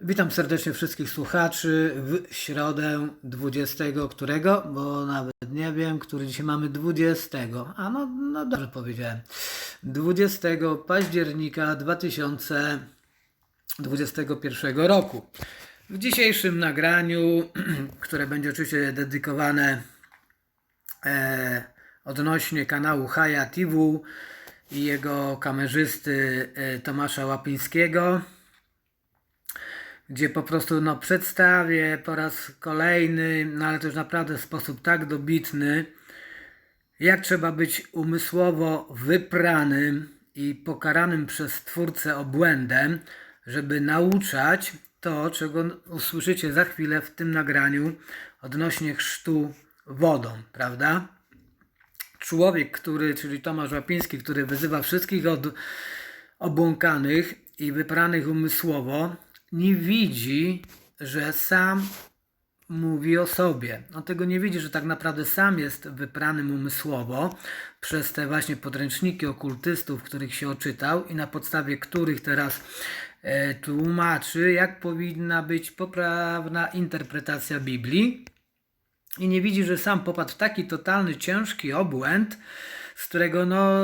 Witam serdecznie wszystkich słuchaczy w środę 20, którego, bo nawet nie wiem, który dzisiaj mamy 20. A no, no dobrze powiedziałem. 20 października 2021 roku. W dzisiejszym nagraniu, które będzie oczywiście dedykowane e, odnośnie kanału Haja TV i jego kamerzysty e, Tomasza Łapińskiego gdzie po prostu no, przedstawię po raz kolejny, no ale to już naprawdę w sposób tak dobitny, jak trzeba być umysłowo wypranym i pokaranym przez Twórcę obłędem, żeby nauczać to, czego usłyszycie za chwilę w tym nagraniu odnośnie chrztu wodą, prawda? Człowiek, który, czyli Tomasz Łapiński, który wyzywa wszystkich od obłąkanych i wypranych umysłowo, nie widzi, że sam mówi o sobie. On tego nie widzi, że tak naprawdę sam jest wypranym umysłowo przez te właśnie podręczniki okultystów, których się oczytał i na podstawie których teraz e, tłumaczy, jak powinna być poprawna interpretacja Biblii. I nie widzi, że sam popadł w taki totalny, ciężki obłęd, z którego no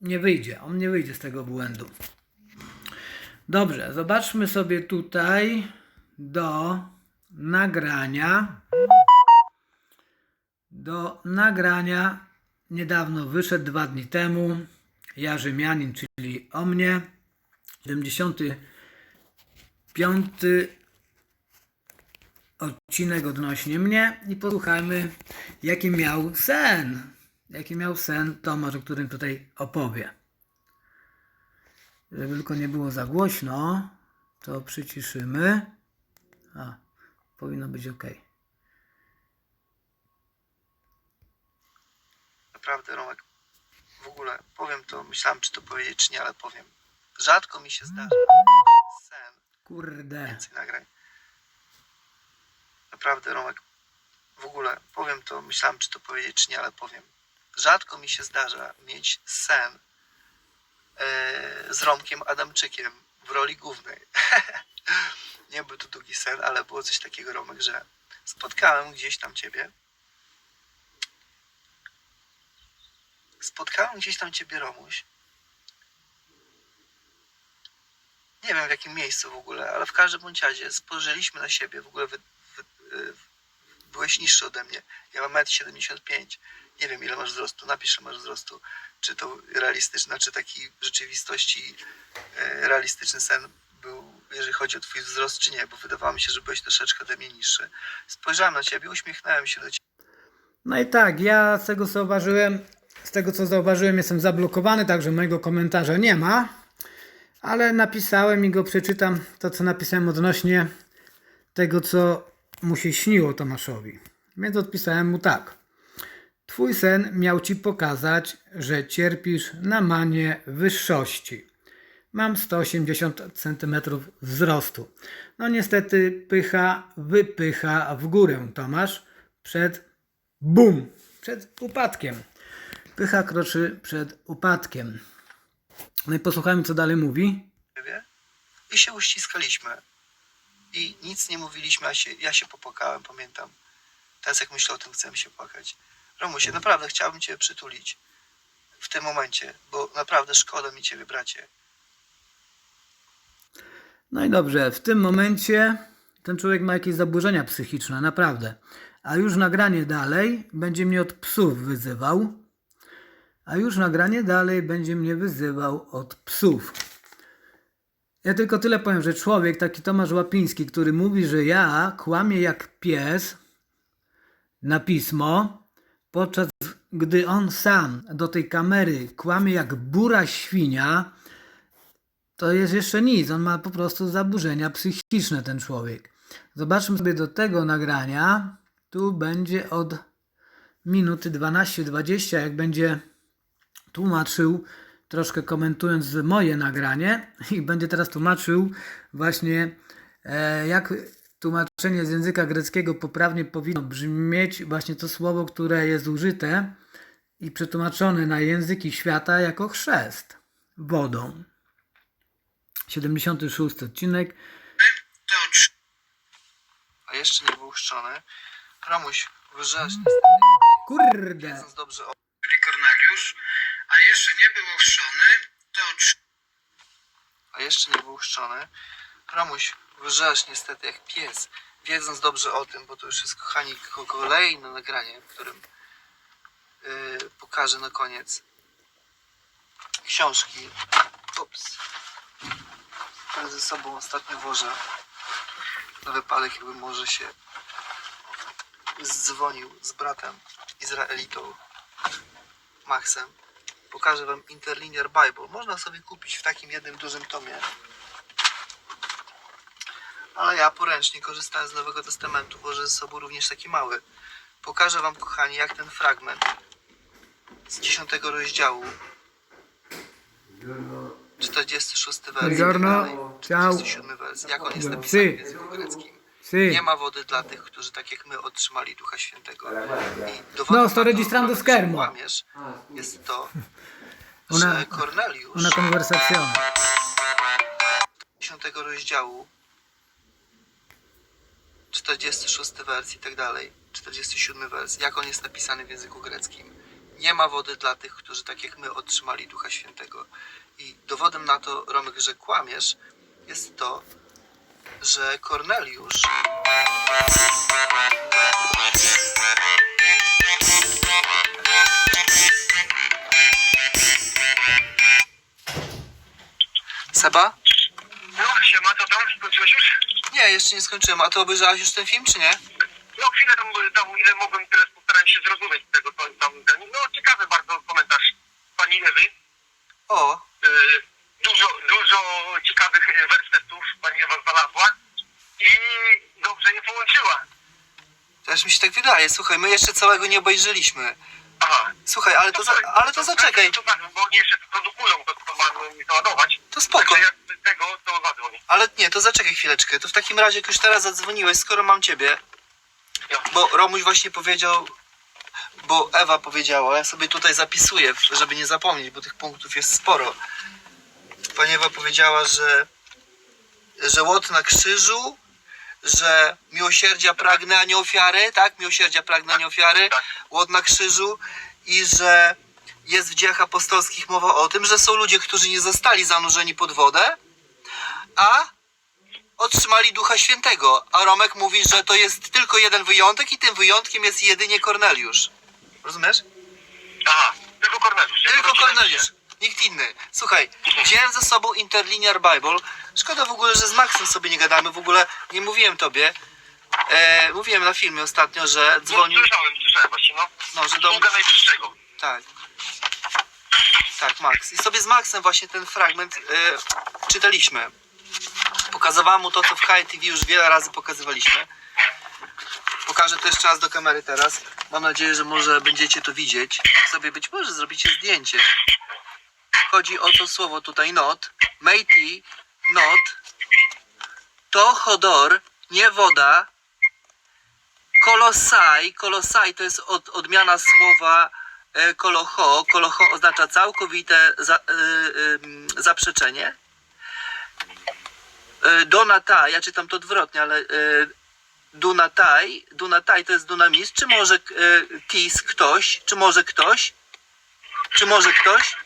nie wyjdzie. On nie wyjdzie z tego błędu. Dobrze, zobaczmy sobie tutaj do nagrania. Do nagrania niedawno wyszedł dwa dni temu. Ja Rzymianin, czyli o mnie. 75 odcinek odnośnie mnie i posłuchajmy jaki miał sen. Jaki miał sen Tomasz, o którym tutaj opowie. Żeby tylko nie było za głośno, to przyciszymy. A, powinno być ok. Naprawdę, Romek, w ogóle powiem to, myślałem, czy to powiedzieć, czy nie, ale powiem. Rzadko mi się zdarza sen, Kurde. więcej nagrań. Naprawdę, Romek, w ogóle powiem to, myślałem, czy to powiedzieć, czy nie, ale powiem. Rzadko mi się zdarza mieć sen z Romkiem Adamczykiem w roli głównej. nie był to długi sen, ale było coś takiego, Romek, że spotkałem gdzieś tam ciebie spotkałem gdzieś tam ciebie, Romuś. Nie wiem w jakim miejscu w ogóle, ale w każdym bądź razie spojrzeliśmy na siebie. W ogóle byłeś niższy ode mnie. Ja mam 1,75 m. Nie wiem ile masz wzrostu. Napisz, że masz wzrostu. Czy to realistyczna, czy taki rzeczywistości e, realistyczny sen był, jeżeli chodzi o twój wzrost, czy nie, bo wydawało mi się, że byłeś troszeczkę ode mnie niższy. Spojrzałem na ciebie, uśmiechnąłem się do ciebie. No i tak, ja z tego co zauważyłem, z tego co zauważyłem jestem zablokowany, także mojego komentarza nie ma. Ale napisałem i go przeczytam, to co napisałem odnośnie tego, co mu się śniło Tomaszowi. Więc odpisałem mu tak. Twój sen miał ci pokazać, że cierpisz na manię wyższości. Mam 180 cm wzrostu. No niestety pycha wypycha w górę, Tomasz, przed bum, przed upadkiem. Pycha kroczy przed upadkiem. No i posłuchajmy, co dalej mówi. i się uściskaliśmy. I nic nie mówiliśmy, ja się, ja się popłakałem, pamiętam. Teraz jak myślę o tym, chcę się płakać. Romusie, naprawdę chciałbym Cię przytulić w tym momencie, bo naprawdę szkoda mi Ciebie, bracie. No i dobrze, w tym momencie ten człowiek ma jakieś zaburzenia psychiczne, naprawdę. A już nagranie dalej będzie mnie od psów wyzywał. A już nagranie dalej będzie mnie wyzywał od psów. Ja tylko tyle powiem, że człowiek, taki Tomasz Łapiński, który mówi, że ja kłamię jak pies na pismo, podczas gdy on sam do tej kamery kłamie jak bura świnia, to jest jeszcze nic. On ma po prostu zaburzenia psychiczne, ten człowiek. Zobaczmy sobie do tego nagrania. Tu będzie od minuty 12-20, jak będzie tłumaczył, troszkę komentując moje nagranie i będzie teraz tłumaczył właśnie e, jak tłumaczenie z języka greckiego poprawnie powinno brzmieć właśnie to słowo, które jest użyte i przetłumaczone na języki świata jako chrzest wodą. 76 odcinek. jeszcze nie wyłuszczony. Romuś, wyżeś Kurde. wiedząc dobrze o... Korneliusz, a jeszcze nie był ochrzczony, to A jeszcze nie wyłuszczony. Romuś, wyżesz niestety jak pies, wiedząc dobrze o tym, bo to już jest, kochani, ko- kolejne nagranie, w którym yy, pokażę na koniec książki. Ups. Które ze sobą ostatnio wożę. Na wypadek, jakby może się zdzwonił z bratem Izraelitą, Maxem. Pokażę Wam Interlinear Bible. Można sobie kupić w takim jednym dużym tomie. Ale ja poręcznie, korzystając z Nowego Testamentu, włożę ze sobą również taki mały. Pokażę Wam, kochani, jak ten fragment z 10 rozdziału 46 wers. i tak Buongiorno. dalej, Ciao. 47 wers. Jak on jest napisany w języku greckim. Nie ma wody dla tych, którzy tak jak my otrzymali Ducha Świętego. I dowodem No, na sto to, registrando że schermo. kłamiesz, jest to, Una- że Korneliusz Una conversazione. 10 rozdziału. 46 wers i tak dalej. 47 wers. Jak on jest napisany w języku greckim? Nie ma wody dla tych, którzy tak jak my otrzymali Ducha Świętego. I dowodem na to Romek, że kłamiesz jest to, że Korneliusz Seba? No, siema, co tam? Skończyłeś już? Nie, jeszcze nie skończyłem. A ty obejrzałeś już ten film, czy nie? No, chwilę tam, tam ile mogłem, tyle postarałem się zrozumieć tego, co tam, ten, no, ciekawy bardzo komentarz pani Ewy. O, Y, dużo, dużo ciekawych y, wersetów pani Ewa znalazła i dobrze je połączyła. też mi się tak wydaje. Słuchaj, my jeszcze całego nie obejrzeliśmy. Aha. Słuchaj, ale to, za, ale to zaczekaj. To tak, bo oni jeszcze to produkują, to, to mają mi załadować. To spoko. Także jak tego, to zadzwonię. Ale nie, to zaczekaj chwileczkę. To w takim razie, jak już teraz zadzwoniłeś, skoro mam ciebie, No. bo Romuś właśnie powiedział, bo Ewa powiedziała, ja sobie tutaj zapisuję, żeby nie zapomnieć, bo tych punktów jest sporo. Pani Ewa powiedziała, że, że łot na krzyżu, że miłosierdzia pragnę, a nie ofiary, tak? Miłosierdzia pragnę, a nie ofiary, Tak. łot na krzyżu i że jest w dziejach apostolskich mowa o tym, że są ludzie, którzy nie zostali zanurzeni pod wodę, a otrzymali Ducha Świętego. A Romek mówi, że to jest tylko jeden wyjątek i tym wyjątkiem jest jedynie Korneliusz. Rozumiesz? Aha, tylko Korneliusz. Tylko Korneliusz. Nikt inny. Słuchaj, wziąłem ze sobą Interlinear Bible. Szkoda w ogóle, że z Maxem sobie nie gadamy. W ogóle nie mówiłem tobie. E, mówiłem na filmie ostatnio, że No, dzwonił. słyszałem, słyszałem właśnie, no. No, że do Sługa Najwyższego. Tak. Tak, Max. I sobie z Maxem właśnie ten fragment e, czytaliśmy. Pokazywałem mu to, co w High TV już wiele razy pokazywaliśmy. Pokażę to jeszcze raz do kamery teraz. Mam nadzieję, że może będziecie to widzieć. Sobie być może zrobicie zdjęcie. Chodzi o to słowo tutaj not. Meiti, not. To chodor, nie woda. Kolosai. Kolosai to jest od, odmiana słowa e, kolocho. Kolocho oznacza całkowite za, e, e, zaprzeczenie. Donatai, ja czytam to odwrotnie, ale Dunatai, Dunatai to jest dunamis, czy może tis ktoś, czy może ktoś, czy może ktoś?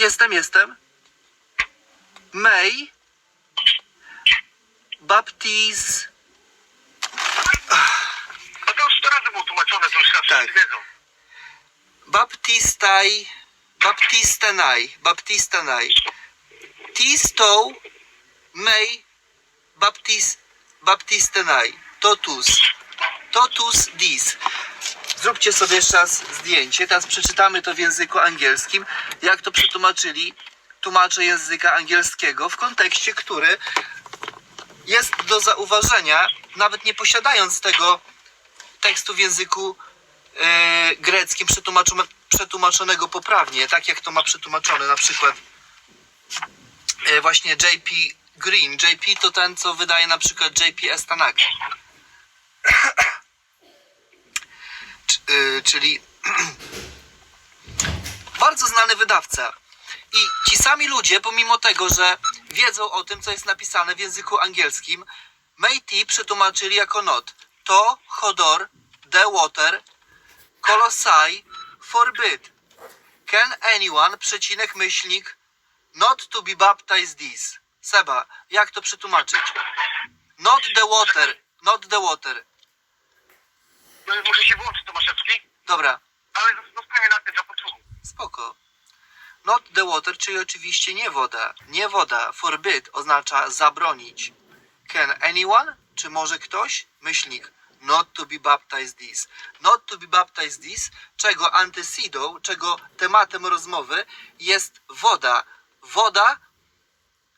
Jestem, jestem. May. Baptiz. No to już 100 razy było tłumaczone, to już chyba wszyscy Tak. wiedzą. Baptistai. Baptistenai. Baptistenai. Tisto. May. Baptis. Baptistenai. Totus. Totus dis. Zróbcie sobie jeszcze raz zdjęcie. Teraz przeczytamy to w języku angielskim. Jak to przetłumaczyli tłumacze języka angielskiego w kontekście, który jest do zauważenia, nawet nie posiadając tego tekstu w języku e, greckim przetłumaczone- przetłumaczonego poprawnie, tak jak to ma przetłumaczone na przykład e, właśnie JP Green. JP to ten, co wydaje na przykład JP Estanaka. E, czyli bardzo znany wydawca. I ci sami ludzie, pomimo tego, że wiedzą o tym, co jest napisane w języku angielskim, Meiti przetłumaczyli jako not. To, Hodor, the water, Kolosai, forbid. Can anyone, przecinek, myślnik, not to be baptized this? Seba, jak to przetłumaczyć? Not the water, not the water. No, Muszę się włączyć, Tomaszewski, Dobra, ale zostawię najpierw za podsłuchu. spoko. Not the water, czyli oczywiście nie woda. Nie woda. Forbid oznacza zabronić. Can anyone? Czy może ktoś? Myślnik. Not to be baptized this. Not to be baptized this, czego antecedą, czego tematem rozmowy jest woda. Woda,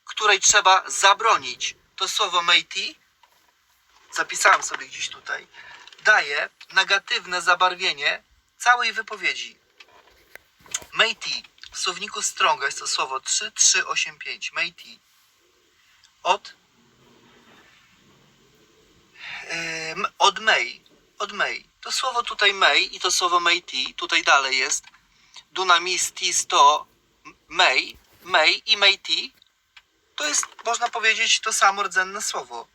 której trzeba zabronić. To słowo meiti, zapisałem sobie gdzieś tutaj, daje negatywne zabarwienie całej wypowiedzi. Meiti. W słowniku Stronga jest to słowo 3385. Meiti. Od. Od Mei. Od Mei. To słowo tutaj Mei i to słowo Meiti tutaj dalej jest. Dunamis tis to Mei. Mei i Meiti to jest, można powiedzieć, to samo rdzenne słowo.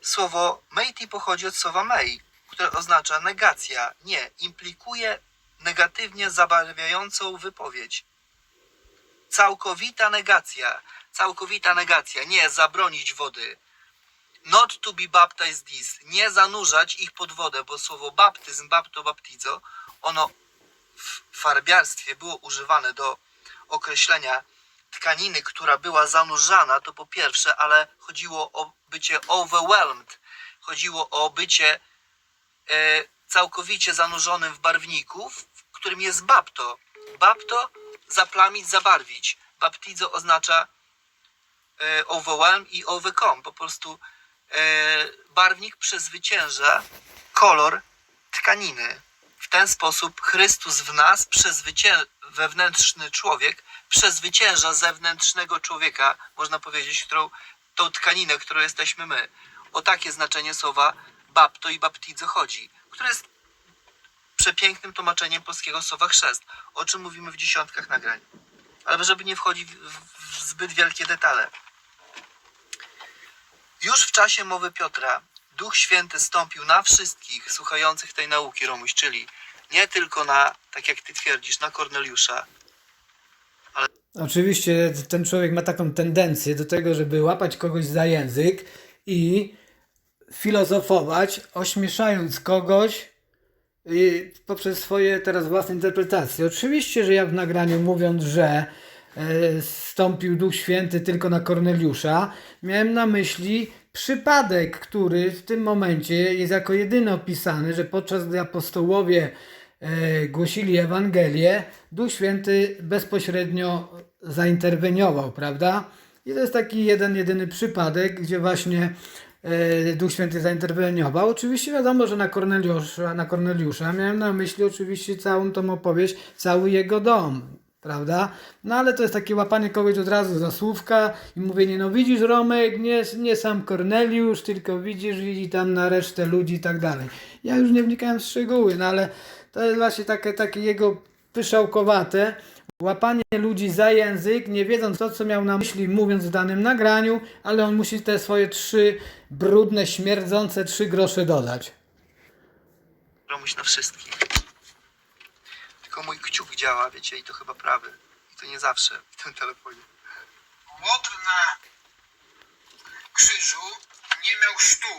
Słowo Meiti pochodzi od słowa Mei, które oznacza negacja, nie, implikuje negatywnie zabarwiającą wypowiedź. Całkowita negacja, całkowita negacja, nie zabronić wody. Not to be baptized this, nie zanurzać ich pod wodę, bo słowo baptyzm, bapto, baptizo, ono w farbiarstwie było używane do określenia tkaniny, która była zanurzana, to po pierwsze, ale chodziło o bycie overwhelmed, chodziło o bycie całkowicie zanurzonym w barwniku, w którym jest bapto. Bapto zaplamić, zabarwić. Baptizo oznacza e, overwhelm i overcome. Po prostu e, barwnik przezwycięża kolor tkaniny. W ten sposób Chrystus w nas, wewnętrzny człowiek, przezwycięża zewnętrznego człowieka, można powiedzieć, którą, tą tkaninę, którą jesteśmy my. O takie znaczenie słowa bapto i baptizo chodzi, które jest przepięknym tłumaczeniem polskiego słowa chrzest, o czym mówimy w dziesiątkach nagrań. Ale żeby nie wchodzić w, zbyt wielkie detale. Już w czasie mowy Piotra Duch Święty stąpił na wszystkich słuchających tej nauki, Romuś, czyli nie tylko na, tak jak ty twierdzisz, na Korneliusza, Oczywiście ten człowiek ma taką tendencję do tego, żeby łapać kogoś za język i filozofować, ośmieszając kogoś y, poprzez swoje teraz własne interpretacje. Oczywiście, że ja w nagraniu mówiąc, że e, stąpił Duch Święty tylko na Korneliusza, miałem na myśli przypadek, który w tym momencie jest jako jedyny opisany, że podczas gdy apostołowie e, głosili Ewangelię, Duch Święty bezpośrednio zainterweniował, prawda? I to jest taki jeden, jedyny przypadek, gdzie właśnie Duch Święty zainterweniował. Oczywiście wiadomo, że na Korneliusza, na Korneliusza miałem na myśli oczywiście całą tą opowieść, cały jego dom, prawda? No ale to jest takie łapanie kogoś od razu za słówka i mówienie, no widzisz Romek, nie, nie sam Korneliusz, tylko widzisz, widzi tam na resztę ludzi i tak dalej. Ja już nie wnikałem w szczegóły, no ale to jest właśnie takie, takie jego pyszałkowate, łapanie ludzi za język, nie wiedząc to, co miał na myśli, mówiąc w danym nagraniu, ale on musi te swoje trzy brudne, śmierdzące trzy grosze dodać. Romuś na wszystkich. Tylko mój kciuk działa, wiecie, i to chyba prawy. I to nie zawsze w tym telefonie. Łot na krzyżu nie miał sztu.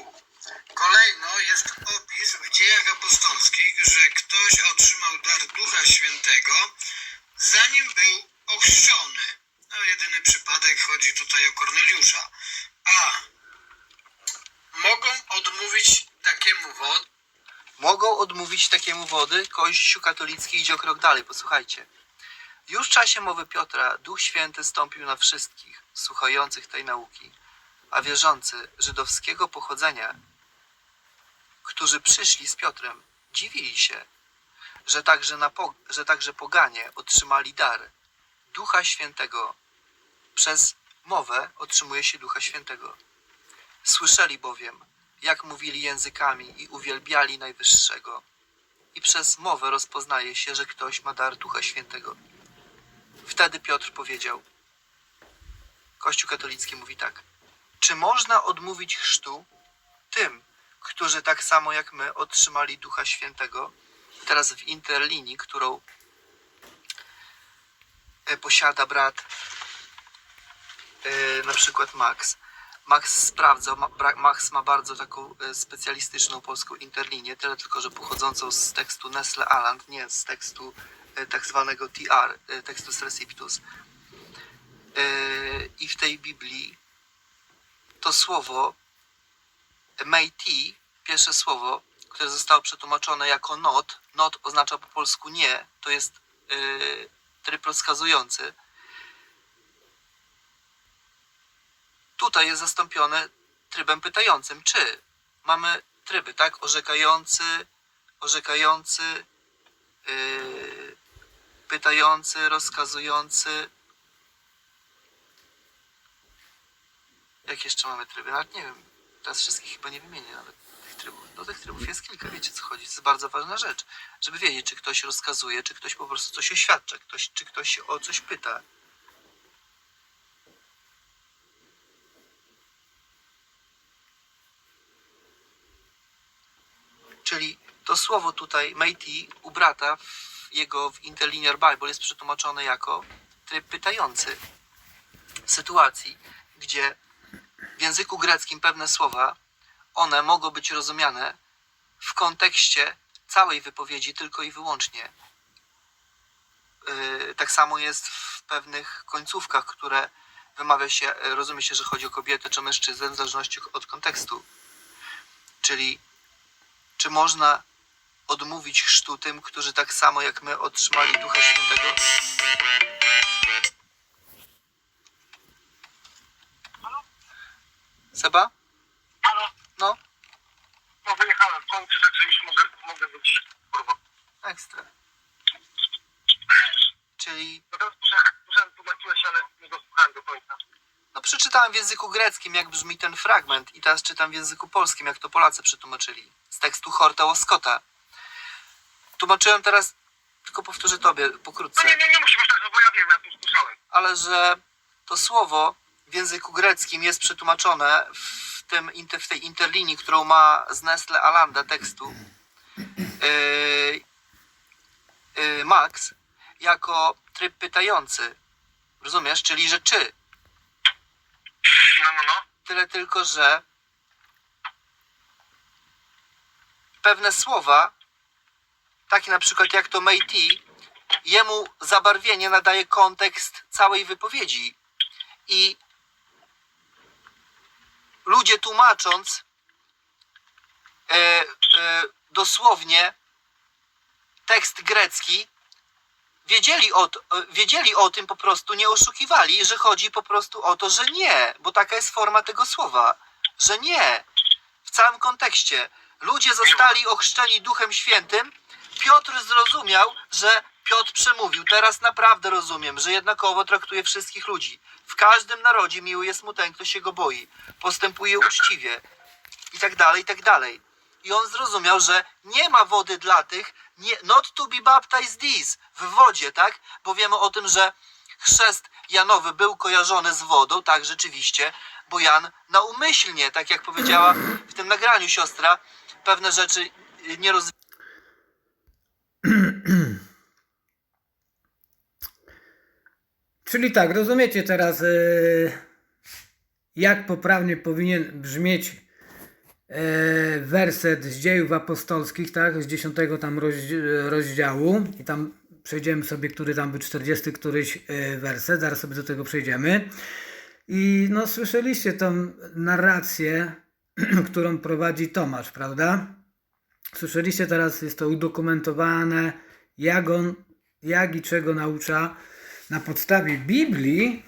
Kolejno jest opis w dziejach apostolskich, że ktoś otrzymał dar Ducha Świętego, zanim był ochrzczony. No, jedyny przypadek chodzi tutaj o Korneliusza. A mogą odmówić takiemu wod Mogą odmówić takiemu wody, Kościół katolicki idzie o krok dalej, posłuchajcie. Już w czasie mowy Piotra Duch Święty stąpił na wszystkich słuchających tej nauki, a wierzący żydowskiego pochodzenia, którzy przyszli z Piotrem, dziwili się, że także, na, po- że także poganie otrzymali dar Ducha Świętego. Przez mowę otrzymuje się Ducha Świętego. Słyszeli bowiem, jak mówili językami i uwielbiali Najwyższego. I przez mowę rozpoznaje się, że ktoś ma dar Ducha Świętego. Wtedy Piotr powiedział, Kościół katolicki mówi tak, czy można odmówić chrztu tym, którzy tak samo jak my otrzymali Ducha Świętego? Teraz w interlinii, którą e, posiada brat e, na przykład Max. Max sprawdzał, ma, bra- Max ma bardzo taką e, specjalistyczną polską interlinię, tyle tylko, że pochodzącą z tekstu Nestle Aland, nie z tekstu tak zwanego TR, tekstu Receptus. E, I w tej Biblii to słowo meiti, pierwsze słowo, które zostało przetłumaczone jako not, not oznacza po polsku nie, to jest yy, tryb rozkazujący. Tutaj jest zastąpione trybem pytającym. Czy mamy tryby, tak? Orzekający, orzekający, yy, pytający, rozkazujący. Jak jeszcze mamy tryby? Nawet nie wiem. Teraz wszystkich chyba nie wymienię nawet No tych trybów jest kilka, wiecie co chodzi. To jest bardzo ważna rzecz. Żeby wiedzieć, czy ktoś rozkazuje, czy ktoś po prostu coś oświadcza, ktoś, czy ktoś o coś pyta. Czyli to słowo tutaj, meiti, u brata, w jego w Interlinear Bible jest przetłumaczone jako tryb pytający. W sytuacji, gdzie w języku greckim pewne słowa, one mogą być rozumiane w kontekście całej wypowiedzi tylko i wyłącznie. Yy, Tak samo jest w pewnych końcówkach, które wymawia się, yy, rozumie się, że chodzi o kobietę czy mężczyznę w zależności od kontekstu. Czyli czy można odmówić chrztu tym, którzy tak samo jak my otrzymali Ducha Świętego? Seba? No, No wyjechałem w końcu, także już mogę, mogę być kurwa. ekstra. Czyli No teraz tłumaczyłeś, ale nie dosłuchałem do końca. No przeczytałem w języku greckim, jak brzmi ten fragment i teraz czytam w języku polskim, jak to Polacy przetłumaczyli. Z tekstu Horta Łoskota. Tłumaczyłem teraz, tylko powtórzę tobie No nie, pokrótce, nie, nie musimy tak, bo ja wiem, ja tu słyszałem. ale że to słowo w języku greckim jest przetłumaczone w, tym, w tej interlinii, którą ma z Nestle Alanda tekstu yy, yy, Max, jako tryb pytający. Rozumiesz? Czyli, że czy. No, no, no. Tyle tylko, że pewne słowa, takie na przykład jak to Meiti, jemu zabarwienie nadaje kontekst całej wypowiedzi. I ludzie tłumacząc e, e, dosłownie tekst grecki, wiedzieli o, e, wiedzieli o tym po prostu, nie oszukiwali, że chodzi po prostu o to, że nie, bo taka jest forma tego słowa, że nie. W całym kontekście. Ludzie zostali ochrzczeni Duchem Świętym. Piotr zrozumiał, że Piotr przemówił. Teraz naprawdę rozumiem, że jednakowo traktuje wszystkich ludzi. W każdym narodzie miły jest mu ten, kto się go boi. Postępuje uczciwie. I tak dalej, i tak dalej. I on zrozumiał, że nie ma wody dla tych, nie, not to be baptized this, w wodzie, tak? Bo wiemy o tym, że chrzest Janowy był kojarzony z wodą, tak rzeczywiście, bo Jan naumyślnie, tak jak powiedziała w tym nagraniu siostra, pewne rzeczy y, nie roz... Czyli tak, rozumiecie teraz, yy, jak poprawnie powinien brzmieć yy, werset z dziejów apostolskich, tak, z 10 tam rozdzi- rozdziału i tam przejdziemy sobie, który tam był 40 któryś yy, werset, zaraz sobie do tego przejdziemy. I no słyszeliście tą narrację, którą prowadzi Tomasz, prawda? Słyszeliście teraz, jest to udokumentowane, jak on, jak i czego naucza na podstawie Biblii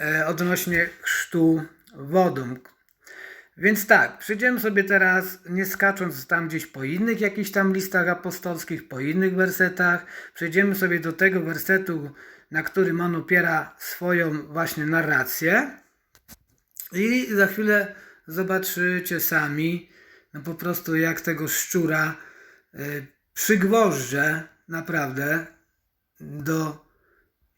e, odnośnie chrztu wodą. Więc tak, przejdziemy sobie teraz, nie skacząc tam gdzieś po innych jakichś tam listach apostolskich, po innych wersetach, przejdziemy sobie do tego wersetu, na którym on opiera swoją właśnie narrację i za chwilę zobaczycie sami, no po prostu jak tego szczura y, przygwożdżę naprawdę do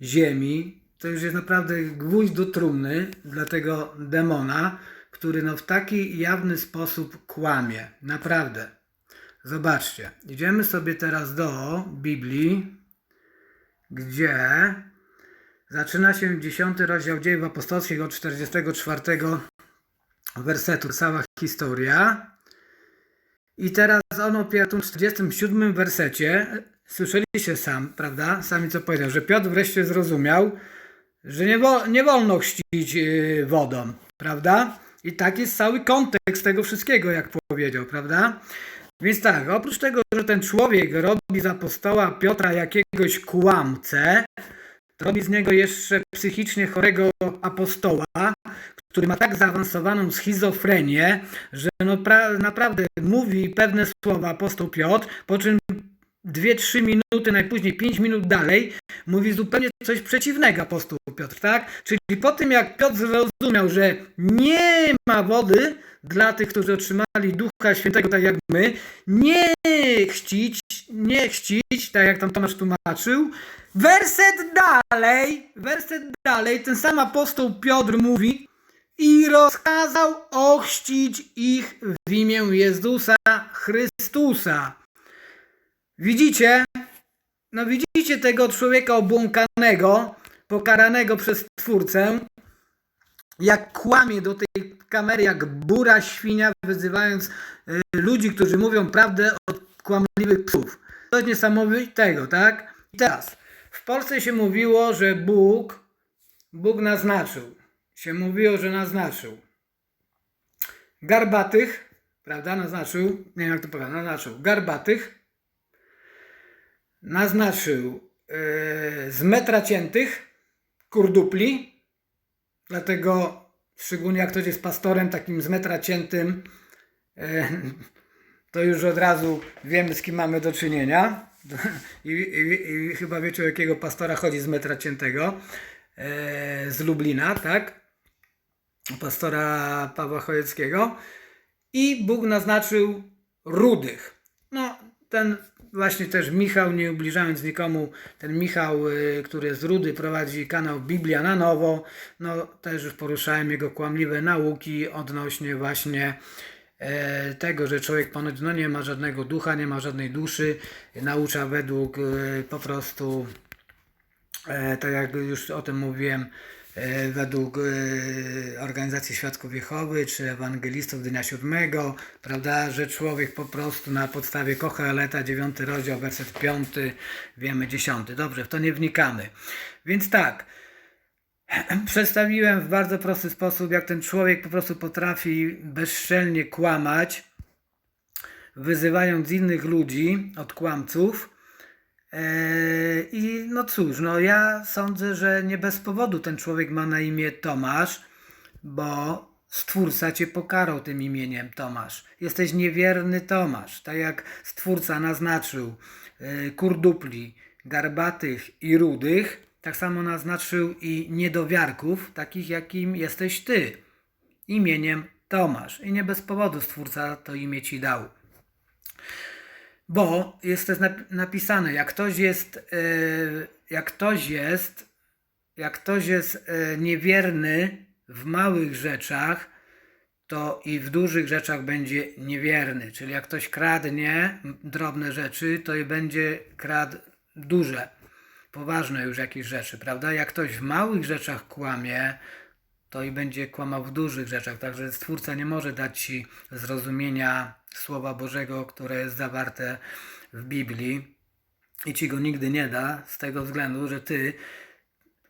ziemi, to już jest naprawdę gwóźdź do trumny dla tego demona, który no w taki jawny sposób kłamie. Naprawdę. Zobaczcie. Idziemy sobie teraz do Biblii, gdzie zaczyna się 10 rozdział dziejów apostolskich od 44 wersetu. Cała historia. I teraz on opiera w 47 wersecie. Słyszeliście sam, prawda? Sami co powiedział, że Piotr wreszcie zrozumiał, że nie, wo- nie wolno chrzcić yy, wodą, prawda? I tak jest cały kontekst tego wszystkiego, jak powiedział, prawda? Więc tak, oprócz tego, że ten człowiek robi z apostoła Piotra jakiegoś kłamcę, robi z niego jeszcze psychicznie chorego apostoła, który ma tak zaawansowaną schizofrenię, że no pra- naprawdę mówi pewne słowa apostoł Piotr, po czym 2-3 minuty, najpóźniej 5 minut dalej, mówi zupełnie coś przeciwnego apostoł Piotr, tak? Czyli po tym jak Piotr zrozumiał, że nie ma wody dla tych, którzy otrzymali Ducha Świętego, tak jak my, nie chcić, nie chcić, tak jak tam Tomasz tłumaczył, werset dalej, werset dalej, ten sam apostoł Piotr mówi, i rozkazał ochrzcić ich w imię Jezusa Chrystusa. Widzicie? No widzicie tego człowieka obłąkanego, pokaranego przez Twórcę, jak kłamie do tej kamery, jak bura świnia, wyzywając y, ludzi, którzy mówią prawdę od kłamliwych psów. Coś niesamowitego, tak? I teraz, w Polsce się mówiło, że Bóg, Bóg naznaczył, się mówiło, że naznaczył garbatych, prawda, naznaczył, nie wiem jak to powiem, naznaczył garbatych, naznaczył yy, z metra ciętych, kurdupli, dlatego szczególnie jak ktoś jest pastorem takim z metra ciętym, yy, to już od razu wiemy z kim mamy do czynienia i, i, i chyba wiecie o jakiego pastora chodzi z metra ciętego, yy, z Lublina, tak? pastora Pawła Chojeckiego i Bóg naznaczył rudych. No, ten właśnie też Michał, nie ubliżając nikomu, ten Michał, y, który z Rudy prowadzi kanał Biblia na nowo, no też już poruszałem jego kłamliwe nauki odnośnie właśnie e, tego, że człowiek ponoć no, nie ma żadnego ducha, nie ma żadnej duszy, naucza według y, po prostu E, tak jak już o tym mówiłem, według e, Organizacji Świadków Jehowy czy Ewangelistów Dnia Siódmego, prawda, że człowiek po prostu na podstawie Koheleta, 9 rozdział, werset 5, wiemy 10. Dobrze, w to nie wnikamy. Więc tak, przedstawiłem w bardzo prosty sposób, jak ten człowiek po prostu potrafi bezczelnie kłamać, wyzywając innych ludzi od kłamców. Eee, I no cóż, no ja sądzę, że nie bez powodu ten człowiek ma na imię Tomasz, bo Stwórca cię pokarał tym imieniem Tomasz. Jesteś niewierny Tomasz, tak jak Stwórca naznaczył e, kurdupli, garbatych i rudych, tak samo naznaczył i niedowiarków, takich jakim jesteś ty, imieniem Tomasz. I nie bez powodu Stwórca to imię ci dał. Bo jest też nap- napisane, jak ktoś jest, e, jak ktoś jest, jak ktoś jest e, niewierny w małych rzeczach, to i w dużych rzeczach będzie niewierny. Czyli jak ktoś kradnie drobne rzeczy, to i będzie kradł duże, poważne już jakieś rzeczy, prawda? Jak ktoś w małych rzeczach kłamie, to i będzie kłamał w dużych rzeczach. Także Stwórca nie może dać Ci zrozumienia Słowa Bożego, które jest zawarte w Biblii i Ci go nigdy nie da, z tego względu, że Ty,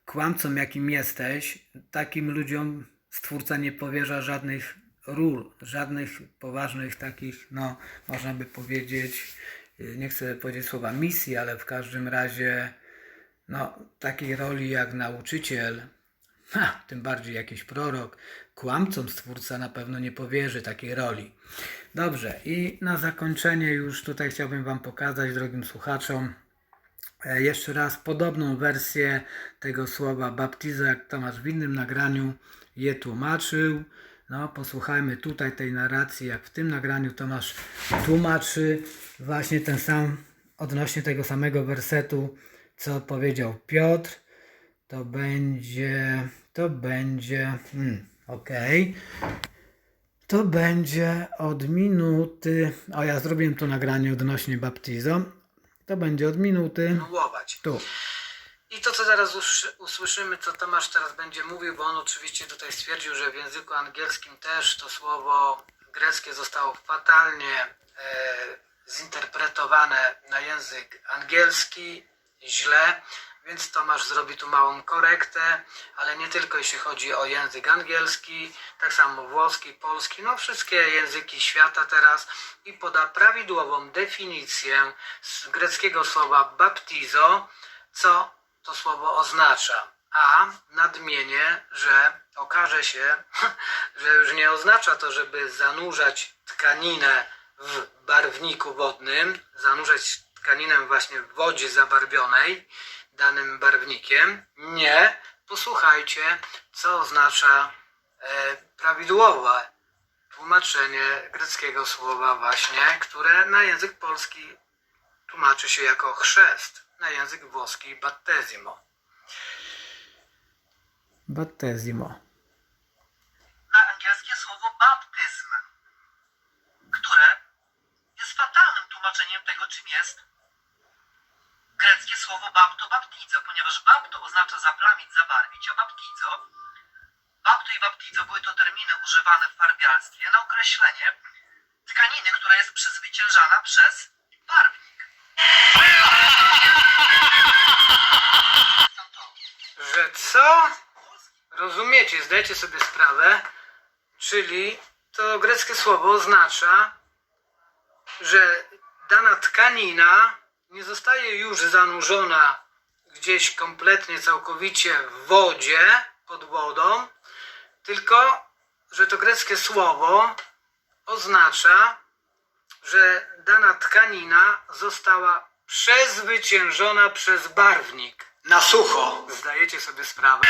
kłamcą jakim jesteś, takim ludziom Stwórca nie powierza żadnych ról, żadnych poważnych takich, no, można by powiedzieć, nie chcę powiedzieć słowa misji, ale w każdym razie, no, takiej roli jak nauczyciel, Ha, tym bardziej jakiś prorok, kłamcom Stwórca na pewno nie powierzy takiej roli. Dobrze, i na zakończenie już tutaj chciałbym Wam pokazać, drogim słuchaczom, e, jeszcze raz podobną wersję tego słowa baptizo, jak Tomasz w innym nagraniu je tłumaczył. No, posłuchajmy tutaj tej narracji, jak w tym nagraniu Tomasz tłumaczy właśnie ten sam, odnośnie tego samego wersetu, co powiedział Piotr. To będzie. To będzie. Hmm, okej. To będzie od minuty. O, ja zrobiłem to nagranie odnośnie baptizo. To będzie od minuty. kontynuować. Tu. I to, co zaraz usłyszymy, co Tomasz teraz będzie mówił, bo on oczywiście tutaj stwierdził, że w języku angielskim też to słowo greckie zostało fatalnie e, zinterpretowane na język angielski, źle, więc Tomasz zrobi tu małą korektę, ale nie tylko jeśli chodzi o język angielski, tak samo włoski, polski, no wszystkie języki świata teraz i poda prawidłową definicję z greckiego słowa baptizo, co to słowo oznacza. A nadmienię, że okaże się, że już nie oznacza to, żeby zanurzać tkaninę w barwniku wodnym, zanurzać tkaninę właśnie w wodzie zabarwionej danym barwnikiem. Nie. Posłuchajcie, co oznacza e, prawidłowe tłumaczenie greckiego słowa właśnie, które na język polski tłumaczy się jako chrzest, na język włoski battesimo. Battesimo. na angielskie słowo baptyzm, które jest fatalnym tłumaczeniem tego, czym jest greckie słowo bapto baptizo, ponieważ bapto oznacza zaplamić, zabarwić, a baptizo, bapto i baptizo były to terminy używane w farbiarstwie na określenie tkaniny, która jest przezwyciężana przez barwnik. Że co? Rozumiecie, zdajecie sobie sprawę, czyli to greckie słowo oznacza, że dana tkanina nie zostaje już zanurzona gdzieś kompletnie, całkowicie w wodzie, pod wodą, tylko że to greckie słowo oznacza, że dana tkanina została przezwyciężona przez barwnik na sucho. Zdajecie sobie sprawę?